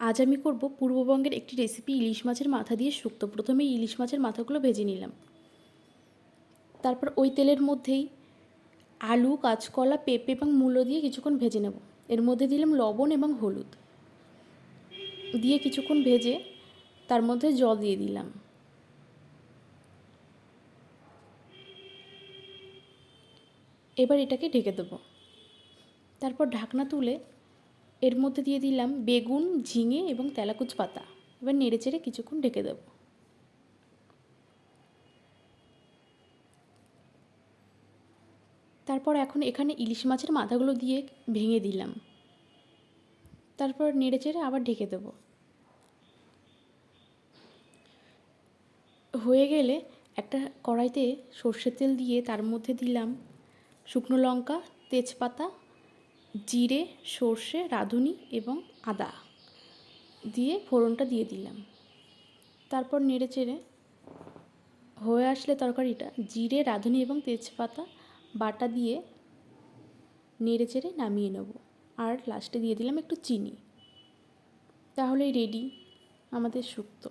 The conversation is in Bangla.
আজ আমি করব পূর্ববঙ্গের একটি রেসিপি ইলিশ মাছের মাথা দিয়ে শুক্তো। প্রথমে ইলিশ মাছের মাথাগুলো ভেজে নিলাম। তারপর ওই তেলের মধ্যেই আলু, কাঁচকলা, পেঁপে এবং মূলো দিয়ে কিছুক্ষণ ভেজে নেব। এর মধ্যে দিলাম লবণ এবং হলুদ। দিয়ে কিছুক্ষণ ভেজে তার মধ্যে জল দিয়ে দিলাম। এবার এটাকে ঢেকে দেবো। তারপর ঢাকনা তুলে এর মধ্যে দিয়ে দিলাম বেগুন, ঝিঙে এবং তেলাকুচ পাতা। এবার নেড়ে চেড়ে কিছুক্ষণ ঢেকে দেবো। তারপর এখন এখানে ইলিশ মাছের মাথাগুলো দিয়ে ভেঙে দিলাম। তারপর নেড়ে চেড়ে আবার ঢেকে দেবো। হয়ে গেলে একটা কড়াইতে সর্ষের তেল দিয়ে তার মধ্যে দিলাম শুকনো লঙ্কা, তেজপাতা জিরে, সর্ষে, রাঁধুনি এবং আদা দিয়ে ফোড়নটা দিয়ে দিলাম। তারপর নেড়ে চেড়ে হয়ে আসলে তরকারিটা জিরে, রাঁধুনি এবং তেজপাতা বাটা দিয়ে নেড়ে চেড়ে নামিয়ে নেব। আর লাস্টে দিয়ে দিলাম একটু চিনি। তাহলেই রেডি আমাদের শুক্তো